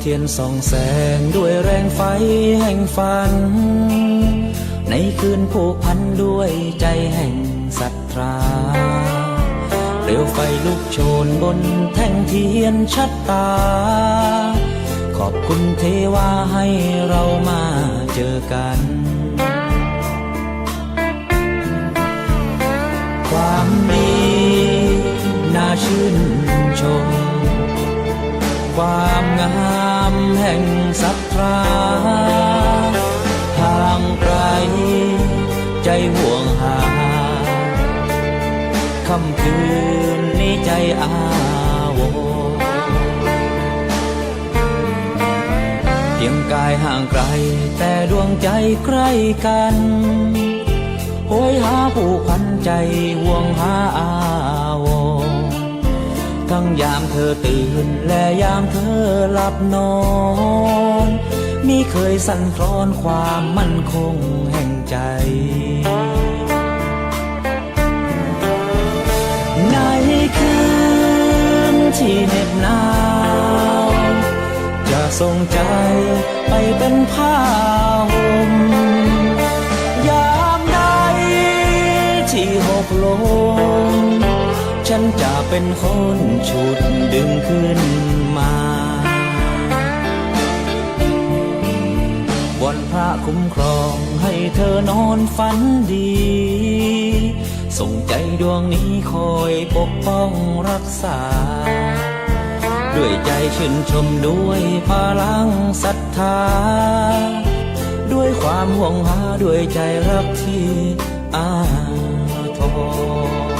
เทียนส่องแสงด้วยแรงไฟแห่งฝัน ในคืนผูกพันด้วยใจแห่งศรัทธาเปลวไฟลุกโชนบนแท่งเทียนชัดตา ขอบคุณเทวาให้เรามาเจอกัน ความดีน่าชื่นชม ความงามแห่งศรัทธาห่างไกลใจห่วงหาค่ำคืนนี้ใจอาวเพียงกายห่างไกลแต่ดวงใจใกล้กันโหยหาผู้พันใจห่วงหาอา ยามเธอตื่น และยามเธอหลับนอนมีเคยสั่นคลอนความมั่นคงแห่งใจ ในคืนที่เหน็บหนาว จะส่งใจไปเป็นผ้าห่มยามใดที่หกลม ฉันจะเป็นคนฉุดดึงขึ้นมาวันพระคุ้มครองให้เธอนอนฝันดี ส่งใจดวงนี้คอยปกป้องรักษา ด้วยใจชื่นชมด้วยพลังศรัทธา ด้วยความห่วงหาด้วยใจรักที่อาทร